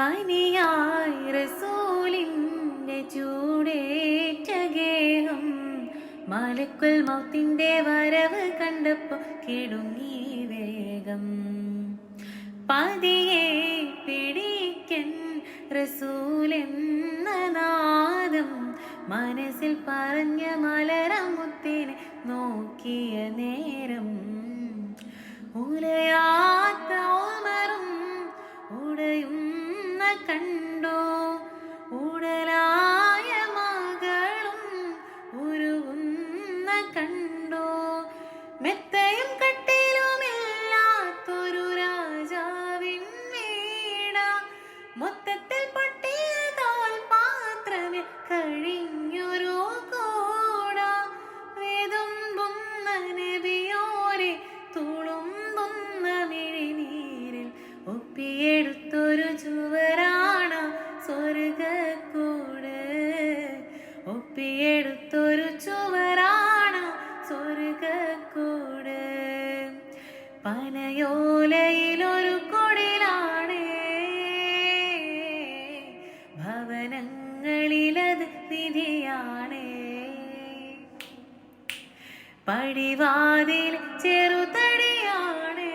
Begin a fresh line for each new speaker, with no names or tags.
പനിയായി റസൂലിന്റെ ചൂടേറ്റ ഗേഹം മലക്കുൽ മൗത്തിന്റെ വരവ് കണ്ടപ്പോ കിടുങ്ങി വേഗം. പതിയെ പിടിക്കൻ റസൂലെന്ന നാദം മനസ്സിൽ പറഞ്ഞ മലരമുത്തിനെ നോക്കിയ നേരം കണ്ടോ? ഉടലായ മകളും ഉരുവുന്ന കണ്ടോ? മെത്തയും കട്ടിലുമില്ലാത്തൊരു രാജാവിൻ വീട മൊത്തത്തിൽ പൊട്ടിയ തോൽ പാത്രമേ കഴിഞ്ഞൊരു കൂട. വേതുമ്പുന്ന നബിയോരെ തുളുമ്പുന്ന മിഴിനീരിൽ ഒപ്പിയെടുത്തൊരു ചുവരാണ് ഒപ്പിയെടുത്തൊരു ചുവരാണ് സ്വർഗക്കൂട് പനയോലയിലൊരു കൊടിലാണ്. ഭവനങ്ങളിലത് വിധിയാണ് പടിവാതിൽ ചെറുതടിയാണ്.